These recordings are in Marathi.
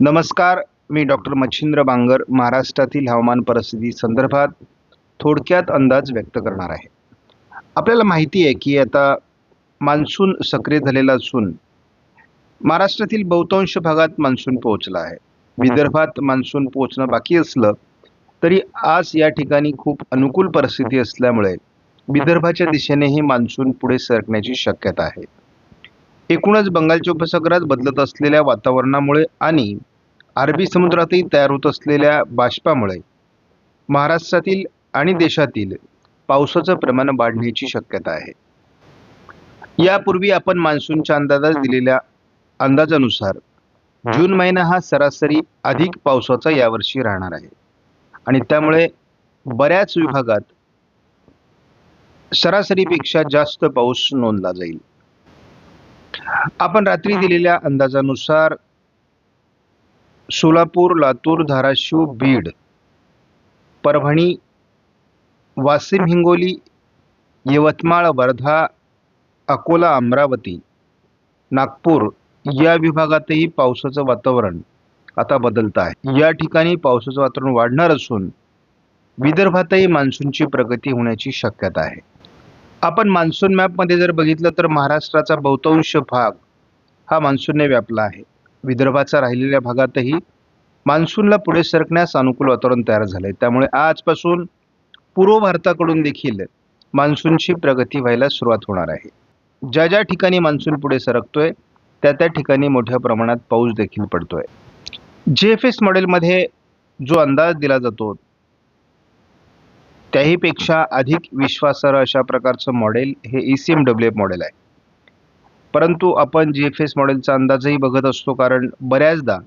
नमस्कार मी डॉक्टर मच्छिंद्र बांगर महाराष्ट्रातील हवामान परिस्थिती संदर्भात थोडक्यात अंदाज व्यक्त करणार आहे. आपल्याला माहिती आहे की आता मान्सून सक्रिय झालेला असून महाराष्ट्रातील बहुतांश भागात मान्सून पोहोचला आहे. विदर्भात मान्सून पोहोचणं बाकी असलं तरी आज या ठिकाणी खूप अनुकूल परिस्थिती असल्यामुळे विदर्भाच्या दिशेनेही मान्सून पुढे सरकण्याची शक्यता आहे. एकूणच बंगालच्या उपसागरात बदलत असलेल्या वातावरणामुळे आणि अरबी समुद्रातही तयार होत असलेल्या बाष्पामुळे महाराष्ट्रातील आणि देशातील पावसाचं प्रमाण वाढण्याची शक्यता आहे. यापूर्वी आपण मान्सूनच्या अंदाजात दिलेल्या अंदाजानुसार जून महिना हा सरासरी अधिक पावसाचा यावर्षी राहणार आहे. आणि त्यामुळे बऱ्याच विभागात सरासरीपेक्षा जास्त पाऊस नोंदला जाईल. आपण रात्री दिलेल्या अंदाजानुसार सोलापूर लातूर धाराशिव बीड. परभणी वाशिम हिंगोली यवतमाळ वर्धा अकोला अमरावती नागपूर या विभागातही पावसाचं वातावरण आता बदलतं आहे. या ठिकाणी पावसाचं वातावरण वाढणार असून विदर्भातही मान्सूनची प्रगती होण्याची शक्यता आहे. आपण मान्सून मॅपमध्ये जर बघितलं तर महाराष्ट्राचा बहुतांश भाग हा मान्सूनने व्यापला आहे. विदर्भाचा राहिलेल्या भागातही मान्सूनला पुढे सरकण्यास अनुकूल वातावरण तयार झाले त्यामुळे आजपासून पूर्व भारताकडून देखील मान्सूनची प्रगती व्हायला सुरुवात होणार आहे. ज्या ज्या ठिकाणी मान्सून पुढे सरकतोय त्या त्या ठिकाणी मोठ्या प्रमाणात पाऊस देखील पडतोय. जे एफ एस मॉडेलमध्ये जो अंदाज दिला जातो त्याहीपेक्षा अधिक विश्वासार्ह अशा प्रकारचं मॉडेल हे E C M W F model आहे. परंतु आपण जी एफ एस मॉडेलचा अंदाजही बघत असतो कारण बऱ्याचदा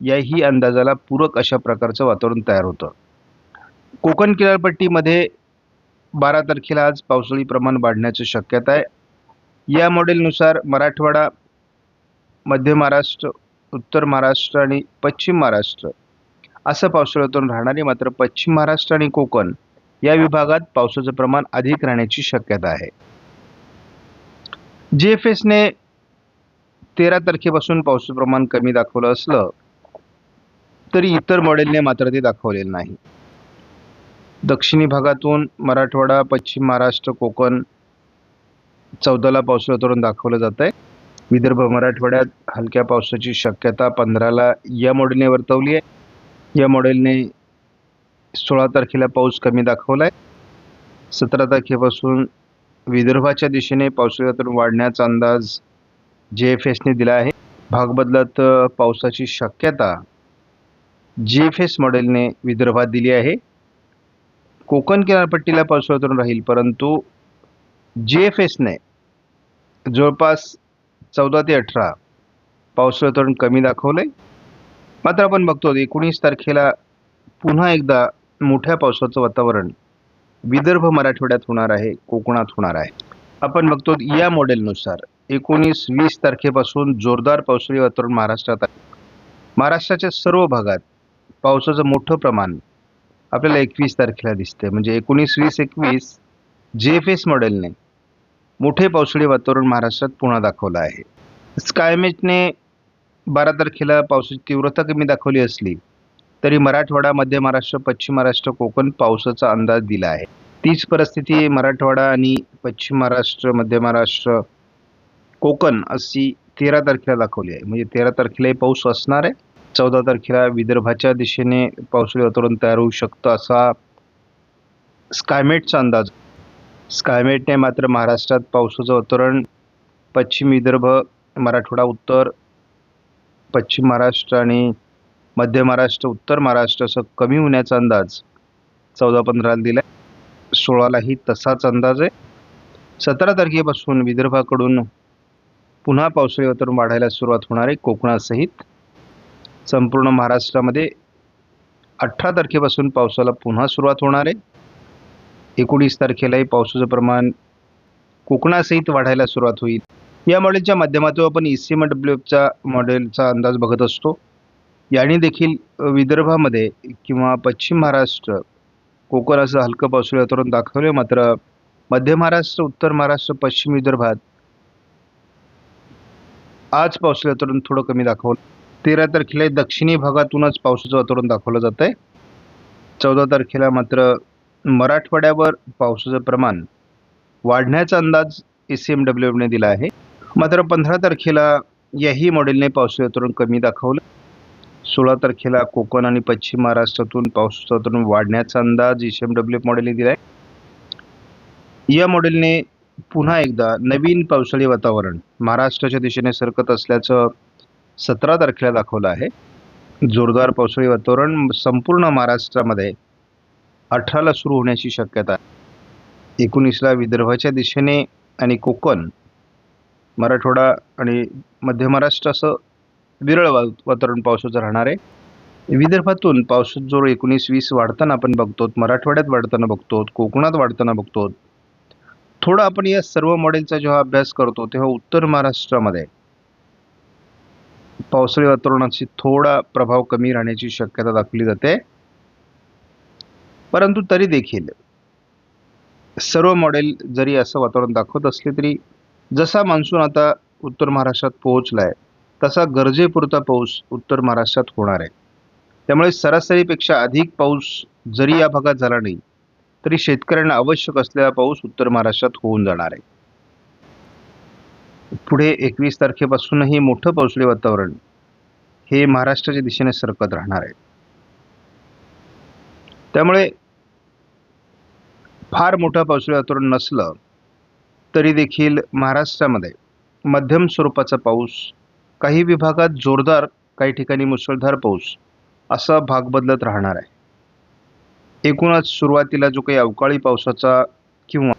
याही अंदाजाला पूरक अशा प्रकारचं वातावरण तयार होतं. कोकण किनारपट्टीमध्ये बारा तारखेला आज पावसाळी प्रमाण वाढण्याची शक्यता आहे. या मॉडेलनुसार मराठवाडा मध्य महाराष्ट्र उत्तर महाराष्ट्र आणि पश्चिम महाराष्ट्र असं पावसाळ्यातून वातावरण राहणार आहे मात्र पश्चिम महाराष्ट्र आणि कोकण या विभागात पावसाचं प्रमाण अधिक राहण्याची शक्यता आहे. जी एफ एसने तेरा तारखेपासून पावसाचं प्रमाण कमी दाखवलं असलं तरी इतर मॉडेलने मात्र ते दाखवलेलं नाही. दक्षिणी भागातून मराठवाडा पश्चिम महाराष्ट्र कोकण चौदाला पाऊस वातावरण दाखवलं जात आहे विदर्भ मराठवाड्यात हलक्या पावसाची शक्यता पंधराला या मॉडेलने वर्तवली आहे. या मॉडेलने सोळा तारखेला पाऊस कमी दाखवला आहे सतरा तारखेपासून विदर्भाच्या दिशेने पावसाळी वाढण्याचा अंदाज जे एफ एसने दिला आहे. भाग बदलत पावसाची शक्यता जी एफ एस मॉडेलने विदर्भात दिली आहे. कोकण किनारपट्टीला पावसाळी राहील परंतु जी एफ एसने जवळपास चौदा ते अठरा पावसाळी कमी दाखवलं आहे मात्र आपण बघतो एकोणीस तारखेला पुन्हा एकदा मोठ्या पावसाचं वातावरण विदर्भ मराठवाड्यात होणार आहे कोकणात होणार आहे. आपण बघतो या मॉडेलनुसार एकोणीस वीस तारखेपासून जोरदार पावसाळी वातावरण महाराष्ट्रात आहे. महाराष्ट्राच्या सर्व भागात पावसाचं मोठं प्रमाण आपल्याला एकवीस तारखेला दिसते म्हणजे एकोणीस वीस एकवीस जे एफ एस मॉडेलने मोठे पावसाळी वातावरण महाराष्ट्रात पुन्हा दाखवलं आहे. स्कायमेटने बारा तारखेला पावसाची तीव्रता कमी दाखवली असली तरी मराठवाडा मध्य महाराष्ट्र पश्चिम महाराष्ट्र कोकण पावसाचा अंदाज दिला आहे. तीच परिस्थिती मराठवाडा आणि पश्चिम महाराष्ट्र मध्य महाराष्ट्र कोकण अशी तेरा तारखेला दाखवली आहे. म्हणजे तेरा तारखेलाही पाऊस असणार आहे. चौदा तारखेला विदर्भाच्या दिशेने पावसाळी वातावरण तयार होऊ शकतं असा स्कायमेटचा अंदाज. स्कायमेटने मात्र महाराष्ट्रात पावसाचं वातावरण पश्चिम विदर्भ मराठवाडा उत्तर पश्चिम महाराष्ट्र आणि मध्य महाराष्ट्र उत्तर महाराष्ट्र असं कमी होण्याचा अंदाज चौदा पंधराला दिला आहे सोळालाही तसाच अंदाज आहे. सतरा तारखेपासून विदर्भाकडून पुन्हा पावसाळी वातावरण वाढायला सुरुवात होणार आहे. कोकणासहित संपूर्ण महाराष्ट्रामध्ये अठरा तारखेपासून पावसाला पुन्हा सुरुवात होणार आहे. एकोणीस तारखेलाही पावसाचं प्रमाण कोकणासहित वाढायला सुरुवात होईल. या मॉडेलच्या माध्यमातून आपण ई सी एम डब्ल्यू एफचा मॉडेलचा अंदाज बघत असतो. याने देखील विदर्भामध्ये किंवा पश्चिम महाराष्ट्र कोकण असं हलकं पावसाळी वातावरण दाखवले मात्र मध्य महाराष्ट्र उत्तर महाराष्ट्र पश्चिम विदर्भात आज पावसाळी वातावरण थोडं कमी दाखवलं. तेरा तारखेला दक्षिणी भागातूनच पावसाचं वातावरण दाखवलं जात आहे चौदा तारखेला मात्र मराठवाड्यावर पावसाचं प्रमाण वाढण्याचा अंदाज ए सी एम डब्ल्यूने दिला आहे. मात्र पंधरा तारखेला याही मॉडेलने पावसाचं वातावरण कमी दाखवलं. सोळा तारखेला कोकण आणि पश्चिम महाराष्ट्रातून पावसातून वाढण्याचा अंदाज एस एम डब्ल्यू मॉडेलने दिला आहे या मॉडेलने पुन्हा एकदा नवीन पावसाळी वातावरण महाराष्ट्राच्या दिशेने सरकत असल्याचं सतरा तारखेला दाखवलं आहे. जोरदार पावसाळी वातावरण संपूर्ण महाराष्ट्रामध्ये अठराला सुरू होण्याची शक्यता आहे. एकोणीसला विदर्भाच्या दिशेने आणि कोकण मराठवाडा आणि मध्य महाराष्ट्र असं विरळ वा वातावरण पावसाचं राहणार आहे. विदर्भातून पावसाचा जोर एकोणीस वीस वाढताना आपण बघतो मराठवाड्यात वाढताना बघतो कोकणात वाढताना बघतो. थोडा आपण या सर्व मॉडेलचा जेव्हा अभ्यास करतो तेव्हा उत्तर महाराष्ट्रामध्ये पावसाळी वातावरणाची थोडा प्रभाव कमी राहण्याची शक्यता दाखवली जाते. परंतु तरी देखील सर्व मॉडेल जरी असं वातावरण दाखवत असले तरी जसा मान्सून आता उत्तर महाराष्ट्रात पोहोचला आहे तसा गरजेपुरता पाऊस उत्तर महाराष्ट्रात होणार आहे. त्यामुळे सरासरीपेक्षा अधिक पाऊस जरी या भागात झाला नाही तरी शेतकऱ्यांना आवश्यक असलेला पाऊस उत्तर महाराष्ट्रात होऊन जाणार आहे. पुढे एकवीस तारखेपासूनही मोठं पावसाळी वातावरण हे महाराष्ट्राच्या दिशेने सरकत राहणार आहे. त्यामुळे फार मोठं पावसाळी वातावरण नसलं तरी देखील महाराष्ट्रामध्ये मध्यम स्वरूपाचा पाऊस काही विभागात जोरदार काही ठिकाणी मुसळधार पाऊस. असा भाग बदलत राहणार आहे. एकूणच सुरुवातीला जो काही अवकाळी पावसाचा किंवा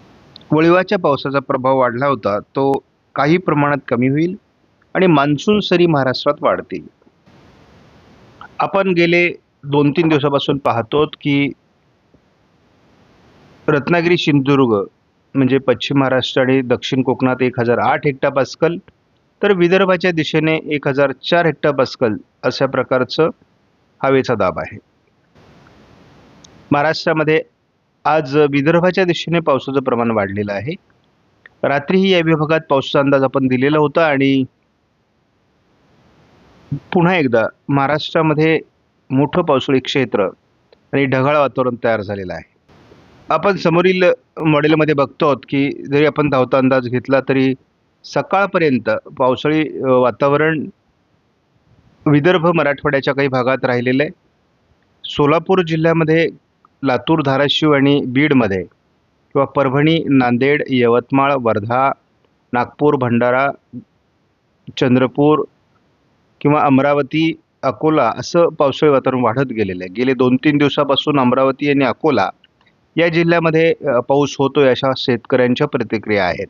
वळिवाच्या पावसाचा प्रभाव वाढला होता तो काही प्रमाणात कमी होईल आणि मान्सून सरी महाराष्ट्रात वाढतील. आपण गेले दोन तीन दिवसापासून पाहतो की रत्नागिरी सिंधुदुर्ग म्हणजे पश्चिम महाराष्ट्र आणि दक्षिण कोकणात एक हजार आठ हेक्टा पास्कल तर विदर्भाच्या दिशेने एक हजार चार हेक्टर बसकल अशा प्रकारचं हवेचा दाब आहे. महाराष्ट्रामध्ये आज विदर्भाच्या दिशेने पावसाचं प्रमाण वाढलेलं आहे. रात्रीही या विभागात पावसाचा अंदाज आपण दिलेला होता आणि पुन्हा एकदा महाराष्ट्रामध्ये मोठं पावसाळी क्षेत्र आणि ढगाळ वातावरण तयार झालेलं आहे. आपण समोरील मॉडेलमध्ये बघतो आहोत की जरी आपण धावता अंदाज घेतला तरी सकाळपर्यंत पावसाळी वातावरण विदर्भ मराठवाड्याच्या काही भागात राहिलेलं आहे. सोलापूर जिल्ह्यामध्ये लातूर धाराशिव आणि बीडमध्ये किंवा परभणी नांदेड यवतमाळ वर्धा नागपूर भंडारा चंद्रपूर किंवा अमरावती अकोला असं पावसाळी वातावरण वाढत गेलेलं आहे. गेले दोन तीन दिवसापासून अमरावती आणि अकोला या जिल्ह्यामध्ये पाऊस होतोय अशा शेतकऱ्यांच्या प्रतिक्रिया आहेत.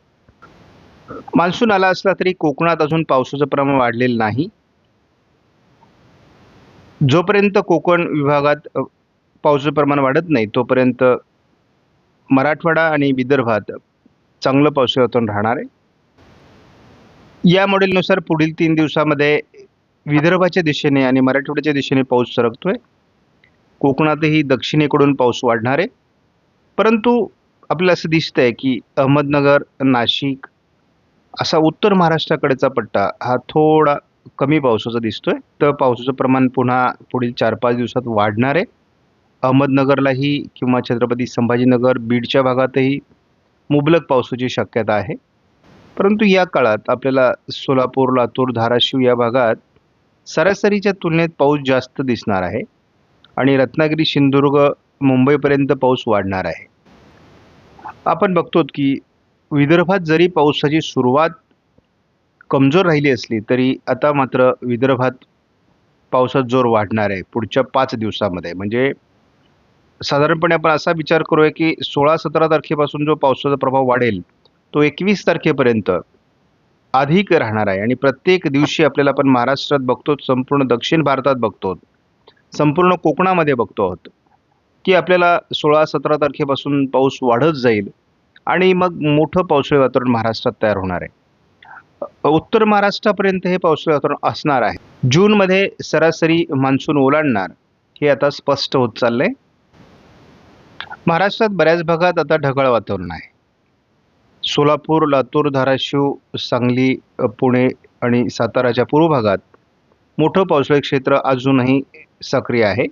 मान्सून आला असला तरी कोकणात अजून पावसाचं प्रमाण वाढलेलं नाही. जोपर्यंत कोकण विभागात पावसाचं प्रमाण वाढत नाही तोपर्यंत मराठवाडा आणि विदर्भात चांगलं पावसाळी वातावरण राहणार आहे. या मॉडेलनुसार पुढील तीन दिवसामध्ये विदर्भाच्या दिशेने आणि मराठवाड्याच्या दिशेने पाऊस सरकतोय. कोकणातही दक्षिणेकडून पाऊस वाढणार आहे. परंतु आपल्याला असं दिसतंय की अहमदनगर नाशिक असा उत्तर महाराष्ट्राकडेचा पट्टा हा थोडा कमी पावसाचा दिसतोय. तर पावसाचं प्रमाण पुन्हा पुढील चार पाच दिवसात वाढणार आहे. अहमदनगरलाही किंवा छत्रपती संभाजीनगर बीडच्या भागातही मुबलक पावसाची शक्यता आहे. परंतु या काळात आपल्याला सोलापूर लातूर धाराशिव या भागात सरासरीच्या तुलनेत पाऊस जास्त दिसणार आहे आणि रत्नागिरी सिंधुदुर्ग मुंबईपर्यंत पाऊस वाढणार आहे. आपण बघतो की विदर्भात जरी पावसाची सुरुवात कमजोर राहिली असली तरी आता मात्र विदर्भात पावसात जोर वाढणार आहे पुढच्या पाच दिवसामध्ये. म्हणजे साधारणपणे आपण असा विचार करूया की सोळा सतरा तारखेपासून जो पावसाचा प्रभाव वाढेल तो एकवीस तारखेपर्यंत अधिक राहणार आहे. आणि प्रत्येक दिवशी आपल्याला आपण महाराष्ट्रात बघतो संपूर्ण दक्षिण भारतात बघतो संपूर्ण कोकणामध्ये बघतो आहोत की आपल्याला सोळा सतरा तारखेपासून पाऊस वाढत जाईल. आणि मग मोठं पावसाळी वातावरण महाराष्ट्रात तयार होणार आहे. उत्तर महाराष्ट्रापर्यंत हे पावसाळी वातावरण असणार आहे. जूनमध्ये सरासरी मान्सून ओलांडणार हे आता स्पष्ट होत चाललंय. महाराष्ट्रात बऱ्याच भागात आता ढगाळ वातावरण आहे. सोलापूर लातूर धाराशिव सांगली पुणे आणि साताराच्या पूर्व भागात मोठं पावसाळी क्षेत्र अजूनही सक्रिय आहे.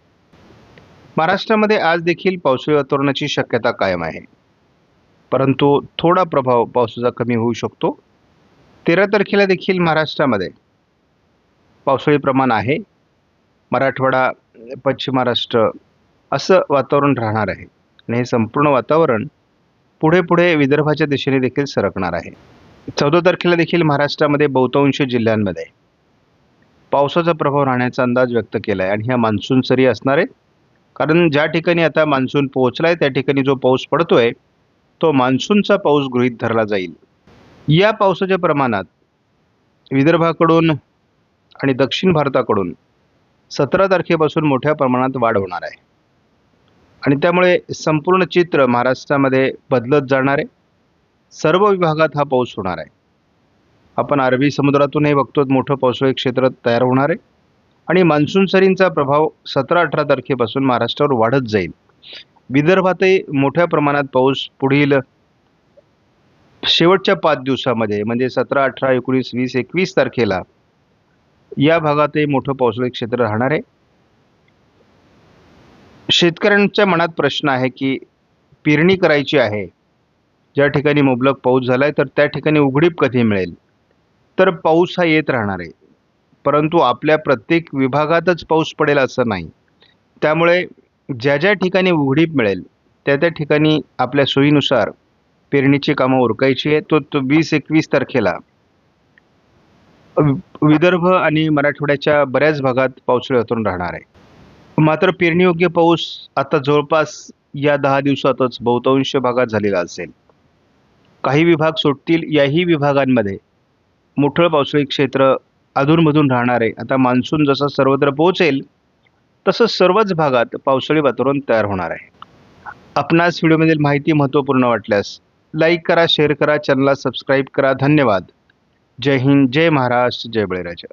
महाराष्ट्रामध्ये आज देखील पावसाळी वातावरणाची शक्यता कायम आहे. परंतु थोडा प्रभाव पावसाचा कमी होऊ शकतो. तेरा तारखेला देखील महाराष्ट्रामध्ये पावसाळी प्रमाण आहे. मराठवाडा पश्चिम महाराष्ट्र असं वातावरण राहणार आहे. आणि हे संपूर्ण वातावरण पुढे पुढे विदर्भाच्या दिशेने देखील सरकणार आहे. चौदा तारखेला देखील महाराष्ट्रामध्ये बहुतांश जिल्ह्यांमध्ये पावसाचा प्रभाव राहण्याचा अंदाज व्यक्त केला आहे आणि ह्या मान्सून सरी असणार आहेत कारण ज्या ठिकाणी आता मान्सून पोहोचला आहे त्या ठिकाणी जो पाऊस पडतो आहे तो मान्सूनचा पाऊस गृहीत धरला जाईल. या पावसाच्या प्रमाणात विदर्भाकडून आणि दक्षिण भारताकडून सतरा तारखेपासून मोठ्या प्रमाणात वाढ होणार आहे. आणि त्यामुळे संपूर्ण चित्र महाराष्ट्रामध्ये बदलत जाणार आहे. सर्व विभागात हा पाऊस होणार आहे. आपण अरबी समुद्रातूनही बघतो मोठं पावसाळी क्षेत्र तयार होणार आहे. आणि मान्सून सरींचा प्रभाव सतरा अठरा तारखेपासून महाराष्ट्रावर वाढत जाईल. विदर्भातही मोठ्या प्रमाणात पाऊस पुढील शेवटच्या पाच दिवसामध्ये म्हणजे सतरा अठरा एकोणीस वीस एकवीस तारखेला या भागातही मोठं पावसाळी क्षेत्र राहणार आहे. शेतकऱ्यांच्या मनात प्रश्न आहे की पेरणी करायची आहे ज्या ठिकाणी मुबलक पाऊस झाला आहे तर त्या ठिकाणी उघडीप कधी मिळेल? तर पाऊस हा येत राहणार आहे. परंतु आपल्या प्रत्येक विभागातच पाऊस पडेल असं नाही. त्यामुळे ज्या ज्या ठिकाणी उघडीप मिळेल त्या त्या ठिकाणी आपल्या सोयीनुसार पेरणीची कामं उरकायची आहे तो तो वीस एकवीस तारखेला वि- विदर्भ आणि मराठवाड्याच्या बऱ्याच भागात पावसाळी वातावरण राहणार आहे. मात्र पेरणीयोग्य पाऊस आता जवळपास या दहा दिवसातच बहुतांश भागात झालेला असेल. काही विभाग सुटतील याही विभागांमध्ये मोठं पावसाळी क्षेत्र अधूनमधून राहणार आहे. आता मान्सून जसा सर्वत्र पोहोचेल तसं सर्वच भागात पावसाळी वातावरण तयार होणार आहे. आपणास व्हिडिओमधील माहिती महत्त्वपूर्ण वाटल्यास लाईक करा शेअर करा चॅनलला सबस्क्राईब करा. धन्यवाद. जय हिंद जय महाराष्ट्र जय बळीराजा.